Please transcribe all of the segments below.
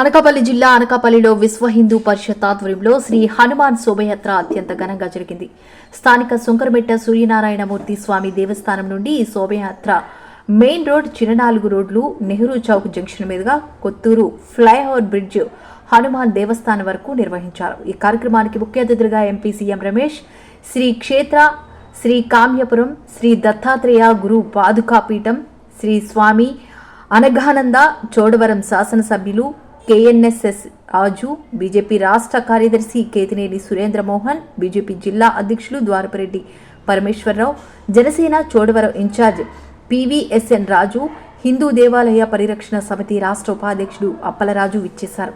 అనకాపల్లి జిల్లా అనకాపల్లిలో విశ్వ హిందూ పరిషత్ ఆధ్వర్యంలో శ్రీ హనుమాన్ శోభయాత్ర అత్యంత ఘనంగా జరిగింది. స్థానిక సుంకరమెట్ట సూర్యనారాయణమూర్తి స్వామి దేవస్థానం నుండి ఈ శోభయాత్ర మెయిన్ రోడ్ చిరనాలుగు రోడ్లు నెహ్రూ చౌక్ జంక్షన్ మీదుగా కొత్తూరు ఫ్లైఓవర్ బ్రిడ్జ్ హనుమాన్ దేవస్థానం వరకు నిర్వహించారు. ఈ కార్యక్రమానికి ముఖ్య అతిథులుగా ఎంపీ సీఎం రమేష్ శ్రీ క్షేత్ర శ్రీ కామ్యపురం శ్రీ దత్తాత్రేయ గురు పాదుకాపీఠం శ్రీ స్వామి అనఘానంద చోడవరం శాసనసభ్యులు కేఎన్ఎస్ఎస్ రాజు బీజేపీ రాష్ట్ర కార్యదర్శి కేతినేని సురేంద్రమోహన్ బీజేపీ జిల్లా అధ్యక్షులు Dwarapareddy Parameswararao Janasena Chodavaram in charge PVSN Raju Hindu దేవాలయ పరిరక్షణ సమితి రాష్ట్ర ఉపాధ్యక్షుడు అప్పలరాజు ఇచ్చేశారు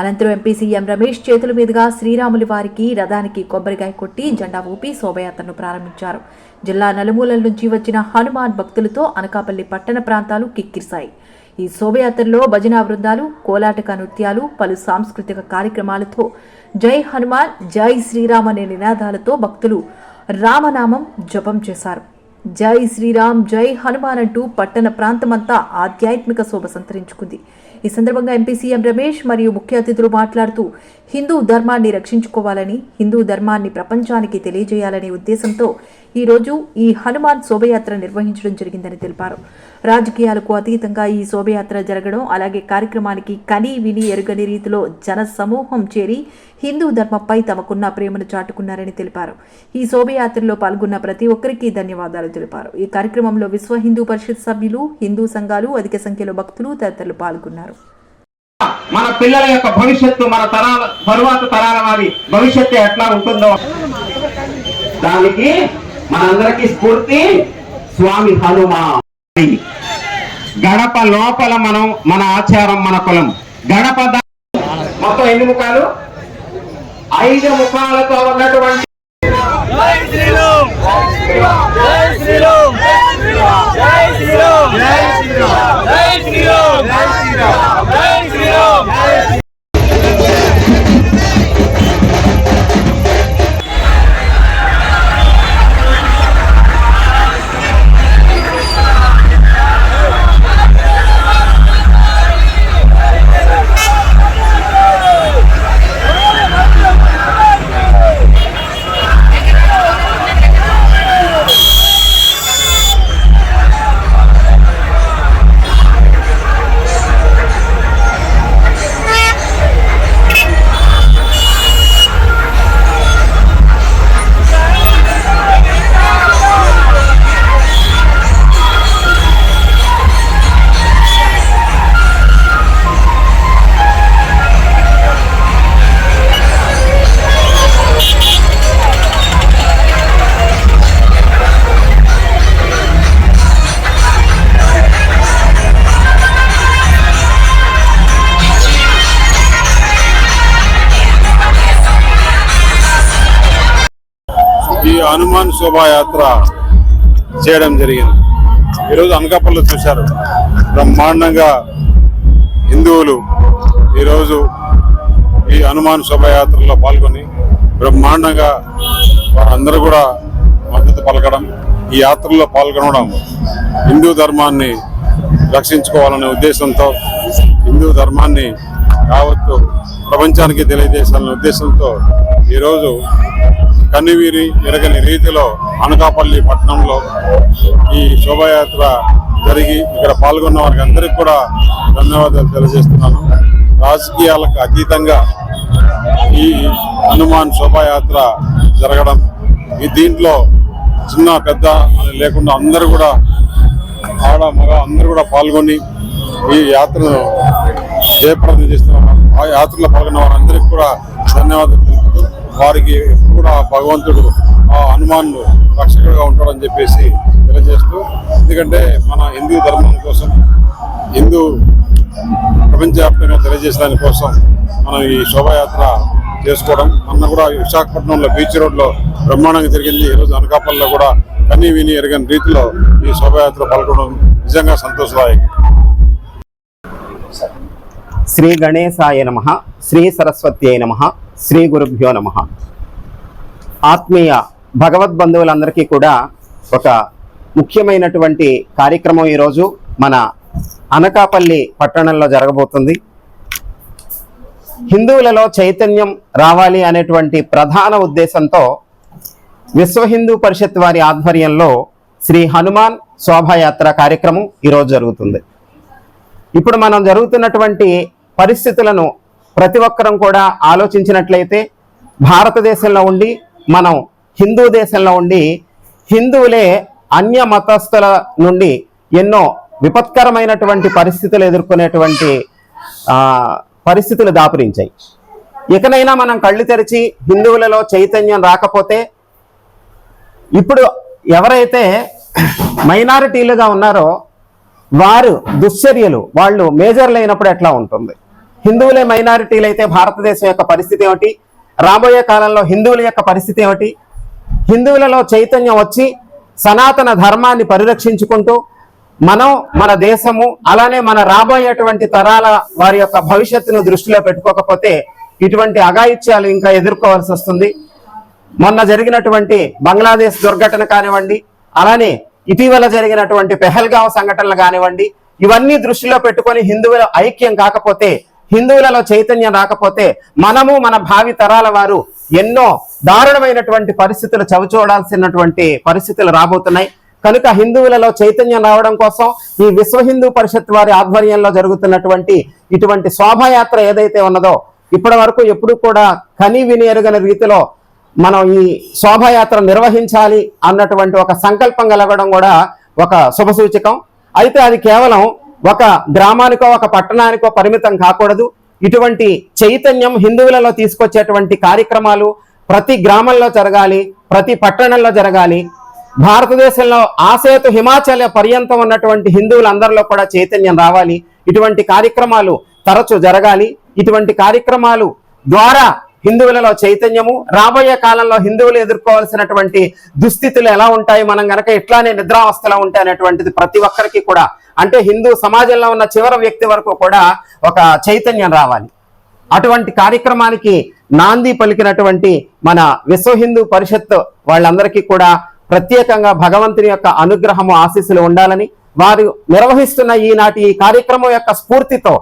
అనంతరం ఎంపీ సీఎం రమేష్ చేతుల మీదుగా శ్రీరాములు వారికి రథానికి కొబ్బరికాయ కొట్టి జెండా ఊపి శోభయాత్రను ప్రారంభించారు. జిల్లా నలుమూలల నుంచి వచ్చిన హనుమాన్ భక్తులతో అనకాపల్లి పట్టణ ప్రాంతాలు కిక్కిరిశాయి. ఈ శోభయాత్రలో భజనా బృందాలు కోలాటక నృత్యాలు పలు సాంస్కృతిక కార్యక్రమాలతో జై హనుమాన్ జై శ్రీరామ్ అనే నినాదాలతో భక్తులు రామనామం జపం చేశారు. జై శ్రీరామ్ జై హనుమాన్ అంటూ పట్టణ ప్రాంతమంతా ఆధ్యాత్మిక శోభ సంతరించుకుంది. ఈ సందర్భంగా ఎంపీ సీఎం రమేష్ మరియు ముఖ్య అతిథులు మాట్లాడుతూ హిందూ ధర్మాన్ని రక్షించుకోవాలని హిందూ ధర్మాన్ని ప్రపంచానికి తెలియజేయాలనే ఉద్దేశంతో ఈ రోజు ఈ హనుమాన్ శోభయాత్ర నిర్వహించడం జరిగిందని తెలిపారు. రాజకీయాలకు అతీతంగా ఈ శోభయాత్ర జరగడం అలాగే కార్యక్రమానికి కని విని ఎరుగని రీతిలో జన సమూహం చేరి హిందూ ధర్మంపై తమకున్న ప్రేమను చాటుకున్నారని తెలిపారు. ఈ శోభయాత్రలో పాల్గొన్న ప్రతి ఒక్కరికి ధన్యవాదాలు తెలిపారు. ఈ కార్యక్రమంలో విశ్వ హిందూ పరిషత్ సభ్యులు హిందూ సంఘాలు అధిక సంఖ్యలో భక్తులు తదితరులు పాల్గొన్నారు. మన పిల్లల యొక్క భవిష్యత్తు మన తరాల తరువాత తరాల వారి భవిష్యత్తు ఎట్లా ఉంటుందో. దానికి మనందరికీ స్ఫూర్తి. స్వామి హనుమ గడప లోపల మనం మన ఆచారం మన కులం. గడప దా- మొత్తం ఎన్ని ముఖాలు? ఐదు ముఖాలతో ఉన్నటువంటి హనుమాన్ శోభాయాత్ర చేయడం జరిగింది. ఈరోజు అనకాపల్లి చూశారు. బ్రహ్మాండంగా హిందువులు ఈరోజు ఈ హనుమాన్ శోభాయాత్రలో పాల్గొని బ్రహ్మాండంగా వారందరూ కూడా మద్దతు పలకడం ఈ యాత్రలో పాల్గొనడం హిందూ ధర్మాన్ని రక్షించుకోవాలనే ఉద్దేశంతో హిందూ ధర్మాన్ని యావత్తు ప్రపంచానికి తెలియజేయాలనే ఉద్దేశంతో ఈరోజు కన్నివీరి ఎరగని రీతిలో అనకాపల్లి పట్టణంలో ఈ శోభాయాత్ర జరిగి ఇక్కడ పాల్గొన్న వారికి అందరికీ కూడా ధన్యవాదాలు తెలియజేస్తున్నాను. రాజకీయాలకు అతీతంగా ఈ హనుమాన్ శోభాయాత్ర జరగడం ఈ దీంట్లో చిన్న పెద్ద అని లేకుండా అందరూ కూడా ఆడ మగ అందరూ కూడా పాల్గొని ఈ యాత్రను జయప్రదం చేస్తున్నారు. ఆ యాత్రలో పాల్గొన్న వారందరికీ కూడా ధన్యవాదాలు తెలుపుతూ వారికి ఎప్పుడు కూడా భగవంతుడు ఆ హనుమాన్ రక్షకుడుగా ఉంటాడని చెప్పేసి తెలియజేస్తూ ఎందుకంటే మన హిందూ ధర్మం కోసం హిందూ ప్రపంచవ్యాప్తంగా తెలియజేసడానికి కోసం మనం ఈ శోభాయాత్ర చేసుకోవడం. మొన్న కూడా విశాఖపట్నంలో బీచ్ రోడ్లో బ్రహ్మాండంగా జరిగింది. ఈరోజు అనకాపల్లిలో కూడా కన్నీ విని ఎరగని రీతిలో ఈ శోభాయాత్ర పాల్గొనడం నిజంగా సంతోషదాయకం. శ్రీ గణేశాయ నమ శ్రీ సరస్వత్యై నమ. శ్రీ గురుభ్యో నమ. ఆత్మీయ భగవద్బంధువులందరికీ కూడా ఒక ముఖ్యమైనటువంటి కార్యక్రమం ఈరోజు మన అనకాపల్లి పట్టణంలో జరగబోతుంది. హిందువులలో చైతన్యం రావాలి అనేటువంటి ప్రధాన ఉద్దేశంతో విశ్వ హిందూ పరిషత్ వారి ఆధ్వర్యంలో శ్రీ హనుమాన్ శోభాయాత్ర కార్యక్రమం ఈరోజు జరుగుతుంది. ఇప్పుడు మనం జరుగుతున్నటువంటి పరిస్థితులను ప్రతి ఒక్కరం కూడా ఆలోచించినట్లయితే భారతదేశంలో ఉండి మనం హిందూ దేశంలో ఉండి హిందువులే అన్య మతస్థుల నుండి ఎన్నో విపత్కరమైనటువంటి పరిస్థితులు ఎదుర్కొనేటువంటి పరిస్థితులు దాపురించాయి. ఇకనైనా మనం కళ్ళు తెరిచి హిందువులలో చైతన్యం రాకపోతే ఇప్పుడు ఎవరైతే మైనారిటీలుగా ఉన్నారో వారు దుశ్చర్యలు వాళ్ళు మేజర్లు అయినప్పుడు ఎట్లా ఉంటుంది? హిందువులే మైనారిటీలు అయితే భారతదేశం యొక్క పరిస్థితి ఏమిటి? రాబోయే కాలంలో హిందువుల యొక్క పరిస్థితి ఏమిటి? హిందువులలో చైతన్యం వచ్చి సనాతన ధర్మాన్ని పరిరక్షించుకుంటూ మనం మన దేశము అలానే మన రాబోయేటువంటి తరాల వారి యొక్క భవిష్యత్తును దృష్టిలో పెట్టుకోకపోతే ఇటువంటి అఘాయిత్యాలు ఇంకా ఎదుర్కోవాల్సి వస్తుంది. మొన్న జరిగినటువంటి బంగ్లాదేశ్ దుర్ఘటన కానివ్వండి అలానే ఇటీవల జరిగినటువంటి పెహల్గావ్ సంఘటనలు కానివ్వండి ఇవన్నీ దృష్టిలో పెట్టుకొని హిందువుల ఐక్యం కాకపోతే హిందువులలో చైతన్యం రాకపోతే మనము మన భావి తరాల వారు ఎన్నో దారుణమైనటువంటి పరిస్థితులు చవిచూడాల్సినటువంటి పరిస్థితులు రాబోతున్నాయి. కనుక హిందువులలో చైతన్యం రావడం కోసం ఈ విశ్వ హిందూ పరిషత్ వారి ఆధ్వర్యంలో జరుగుతున్నటువంటి ఇటువంటి శోభాయాత్ర ఏదైతే ఉన్నదో ఇప్పటి వరకు ఎప్పుడు కూడా కని వినియరుగని రీతిలో మనం ఈ శోభాయాత్ర నిర్వహించాలి అన్నటువంటి ఒక సంకల్పం కలగడం కూడా ఒక శుభ సూచకం. అయితే అది కేవలం ఒక గ్రామానికో ఒక పట్టణానికో పరిమితం కాకూడదు. ఇటువంటి చైతన్యం హిందువులలో తీసుకొచ్చేటువంటి కార్యక్రమాలు ప్రతి గ్రామంలో జరగాలి ప్రతి పట్టణంలో జరగాలి. భారతదేశంలో ఆసేతు హిమాచల పర్యంతం ఉన్నటువంటి హిందువులందరిలో కూడా చైతన్యం రావాలి. ఇటువంటి కార్యక్రమాలు తరచు జరగాలి. ఇటువంటి కార్యక్రమాలు ద్వారా హిందువులలో చైతన్యము రాబోయే కాలంలో హిందువులు ఎదుర్కోవాల్సినటువంటి దుస్థితులు ఎలా ఉంటాయి? మనం గనక ఇట్లానే నిద్రావస్థలో ఉంటాయి అనేటువంటిది ప్రతి ఒక్కరికి కూడా అంటే హిందూ సమాజంలో ఉన్న చివరి వ్యక్తి వరకు కూడా ఒక చైతన్యం రావాలి. అటువంటి కార్యక్రమానికి నాంది పలికినటువంటి మన విశ్వ హిందూ పరిషత్ వాళ్ళందరికీ కూడా ప్రత్యేకంగా భగవంతుని యొక్క అనుగ్రహము ఆశీస్సులు ఉండాలని వారు నిర్వహిస్తున్న ఈనాటి ఈ కార్యక్రమం యొక్క స్ఫూర్తితో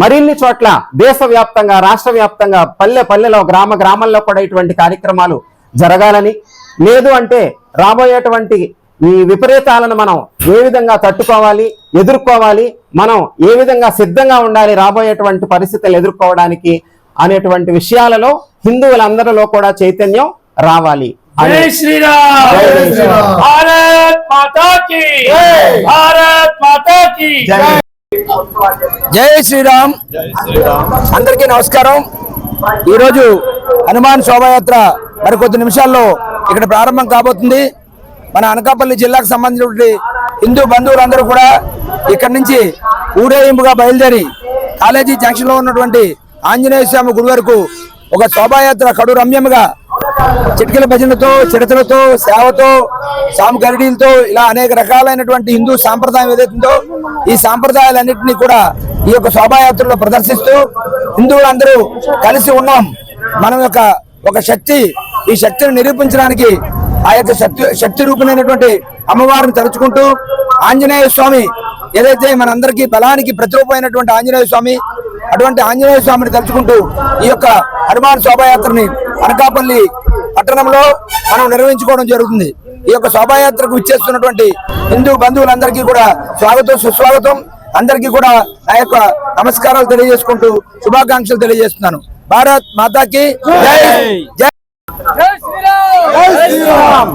మరిన్ని చోట్ల దేశవ్యాప్తంగా రాష్ట్ర వ్యాప్తంగా పల్లె పల్లెలో గ్రామ గ్రామాల్లో కూడా ఇటువంటి కార్యక్రమాలు జరగాలని. లేదు అంటే రాబోయేటువంటి ఈ విపరీతాలను మనం ఏ విధంగా తట్టుకోవాలి ఎదుర్కోవాలి మనం ఏ విధంగా సిద్ధంగా ఉండాలి రాబోయేటువంటి పరిస్థితులు ఎదుర్కోవడానికి అనేటువంటి విషయాలలో హిందువులందరిలో కూడా చైతన్యం రావాలి అని జై శ్రీరామ్! జై శ్రీరామ్. భారత్ మాతా की భారత్ మాతా की జై శ్రీరామ్. అందరికీ నమస్కారం. ఈరోజు హనుమాన్ శోభాయాత్ర మరి కొద్ది నిమిషాల్లో ఇక్కడ ప్రారంభం కాబోతుంది. మన అనకాపల్లి జిల్లాకు సంబంధించినటువంటి హిందూ బంధువులందరూ కూడా ఇక్కడి నుంచి ఊరేగింపుగా బయలుదేరి కాలేజీ జంక్షన్లో ఉన్నటువంటి ఆంజనేయ స్వామి గుడి వరకు ఒక శోభాయాత్ర కడు రమ్యముగా చిటికల భజనతో చిడతలతో సేవతో సాము గరిడీలతో ఇలా అనేక రకాలైనటువంటి హిందూ సాంప్రదాయం ఏదైతుందో ఈ సాంప్రదాయాలన్నింటినీ కూడా ఈ యొక్క శోభాయాత్రలో ప్రదర్శిస్తూ హిందువులందరూ కలిసి ఉన్నాం. మనం యొక్క ఒక శక్తి ఈ శక్తిని నిరూపించడానికి ఆ యొక్క శక్తి శక్తి రూపమైనటువంటి అమ్మవారిని తలుచుకుంటూ ఆంజనేయ స్వామి ఏదైతే మనందరికీ బలానికి ప్రతిరూపమైనటువంటి ఆంజనేయ స్వామి అటువంటి ఆంజనేయ స్వామిని తలుచుకుంటూ ఈ యొక్క హనుమాన్ శోభాయాత్రని అనకాపల్లి పట్టణంలో మనం నిర్వహించుకోవడం జరుగుతుంది. ఈ యొక్క శోభాయాత్రకు ఇచ్చేస్తున్నటువంటి హిందూ బంధువులందరికీ కూడా స్వాగతం సుస్వాగతం. అందరికీ కూడా నా యొక్క నమస్కారాలు తెలియజేసుకుంటూ శుభాకాంక్షలు తెలియజేస్తున్నాను. భారత్ మాతాకి జై జై జై శ్రీరామ్!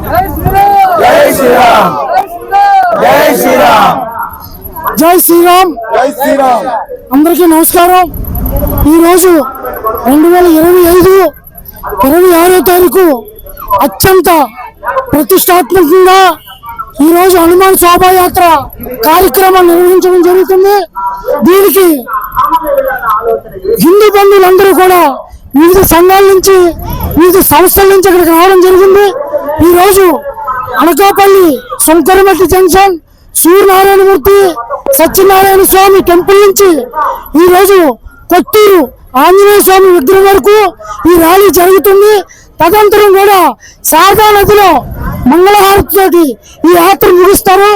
జై శ్రీరామ్! జై శ్రీరామ్! జై శ్రీరామ్! అందరికీ నమస్కారం. ఈరోజు రెండు వేల ఇరవై ఐదు ఇరవై ఆరో తారీఖు అత్యంత ప్రతిష్టాత్మకంగా ఈరోజు హనుమాన్ శోభాయాత్ర కార్యక్రమం నిర్వహించడం జరుగుతుంది. దీనికి హిందూ బంధువులందరూ కూడా వివిధ సంఘాల నుంచి వివిధ సంస్థల నుంచి ఇక్కడికి రావడం జరిగింది ఈరోజు అనకాపల్లి శంకరమట్టి జంక్షన్ సూర్యనారాయణమూర్తి సత్యనారాయణ స్వామి టెంపుల్ నుంచి ఈ రోజు కొత్తూరు ఆంజనేయ స్వామి విగ్రహం వరకు ఈ ర్యాలీ జరుగుతుంది. తదనంతరం కూడా శారదా నదిలో మంగళహారతితోటి ఈ యాత్ర ముగిస్తారు.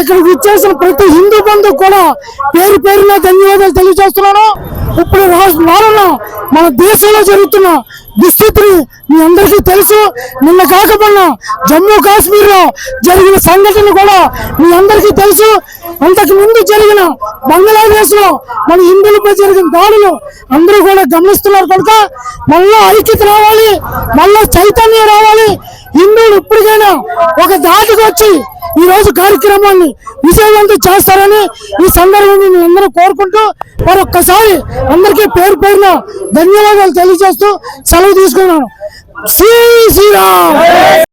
ఇక్కడికి వచ్చేసిన ప్రతి హిందూ బంధువు కూడా పేరు పేరున ధన్యవాదాలు తెలియజేస్తున్నాను. ఇప్పుడు రాష్ట్ర మన దేశంలో జరుగుతున్న దుస్థితిని మీ అందరికీ తెలుసు. నిన్న కాకపోయిన జమ్మూ కాశ్మీర్లో జరిగిన సంఘటన కూడా మీ అందరికీ తెలుసు. అంతకు ముందు జరిగిన బంగ్లాదేశ్లో మన హిందువులపై జరిగిన దాడులు అందరూ కూడా గమనిస్తున్నారు కనుక మళ్ళా ఐక్యత రావాలి మళ్ళా చైతన్యం రావాలి. హిందువులు ఇప్పటికైనా ఒక దాటికి వచ్చి ఈ రోజు కార్యక్రమాన్ని విజయవంతం చేస్తారని ఈ సందర్భంగా మీ అందరూ కోరుకుంటూ మరొక్కసారి అందరికీ పేరు పేరున ధన్యవాదాలు తెలియజేస్తూ సెలవు తీసుకున్నాను. శ్రీ శ్రీరామ్!